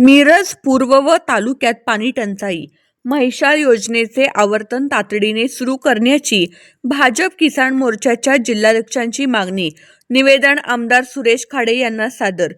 मिरज पूर्व व तालुक्यात पाणी टंचाई. म्हैसाळ योजनेचे आवर्तन तातडीने सुरू करण्याची भाजप किसान मोर्चाच्या जिल्हाध्यक्षांची मागणी निवेदन आमदार सुरेश खाडे यांना सादर.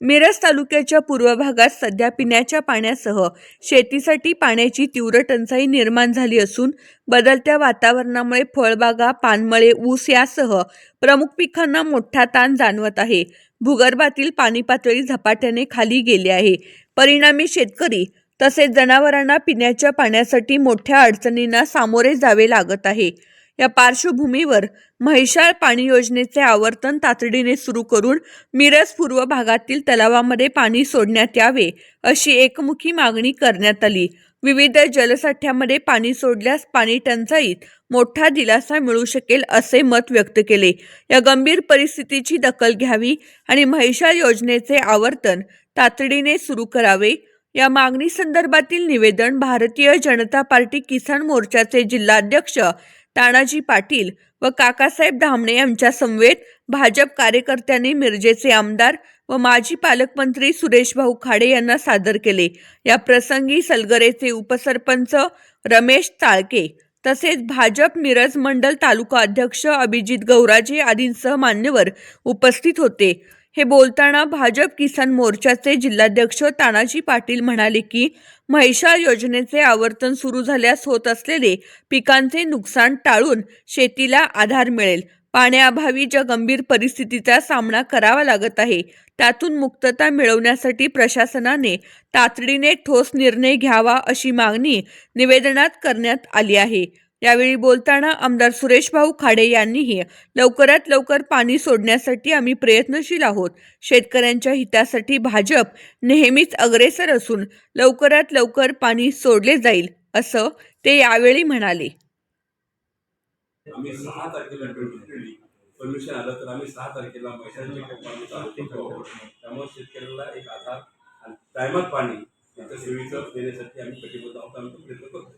मिरज तालुक्याच्या पूर्व भागात सध्या पिण्याच्या पाण्यासह शेतीसाठी पाण्याची तीव्र टंचाई निर्माण झाली असून बदलत्या वातावरणामुळे फळबागा पानमळे ऊस यासह प्रमुख पिकांना मोठा ताण जाणवत आहे. भूगर्भातील पाणी पातळी झपाट्याने खाली गेली आहे. परिणामी शेतकरी तसेच जनावरांना पिण्याच्या पाण्यासाठी मोठ्या अडचणींना सामोरे जावे लागत आहे. या पार्श्वभूमीवर म्हैसाळ पाणी योजनेचे आवर्तन तातडीने सुरू करून मिरज पूर्व भागातील तलावामध्ये पाणी सोडण्यात यावे अशी एकमुखी मागणी करण्यात आली. विविध जलसाठ्यामध्ये पाणी सोडल्यास पाणी टंचाईत मोठा दिलासा मिळू शकेल असे मत व्यक्त केले. या गंभीर परिस्थितीची दखल घ्यावी आणि म्हैसाळ योजनेचे आवर्तन तातडीने सुरू करावे. या मागणी संदर्भातील निवेदन भारतीय जनता पार्टी किसान मोर्चाचे जिल्हाध्यक्ष तानाजी पाटील व काकासाहेब धामणे यांच्या समवेत भाजप कार्यकर्त्यांनी मिरजेचे आमदार व माजी पालकमंत्री सुरेश भाऊ खाडे यांना सादर केले. या प्रसंगी सलगरेचे उपसरपंच रमेश ताळके तसेच भाजप मिरज मंडल तालुका अध्यक्ष अभिजित गौराजे आदींसह मान्यवर उपस्थित होते. हे बोलताना भाजप किसान मोर्चाचे जिल्हाध्यक्ष तानाजी पाटील म्हणाले की म्हैसाळ योजनेचे आवर्तन सुरू झाल्यास होत असलेले पिकांचे नुकसान टाळून शेतीला आधार मिळेल. पाण्याअभावी ज्या गंभीर परिस्थितीचा सामना करावा लागत आहे त्यातून मुक्तता मिळवण्यासाठी प्रशासनाने तातडीने ठोस निर्णय घ्यावा अशी मागणी निवेदनात करण्यात आली आहे. यावेळी बोलताना आमदार सुरेश भाऊ खाडे यांनीही लवकरात लवकर पाणी सोडण्यासाठी आम्ही प्रयत्नशील आहोत. शेतकऱ्यांच्या हितासाठी भाजप नेहमीच अग्रेसर असून लवकरात लवकर पाणी सोडले जाईल असं ते यावेळी म्हणाले. आम्ही सहा तारखेला परमिशन आलं तर आम्ही सहा तारखेला पैशांची त्यामुळे शेतकऱ्याला एक आधार आणि टायमात पाणी सेवेचं देण्यासाठी आम्ही कटिबद्ध आहोत. आम्ही प्रयत्न करतो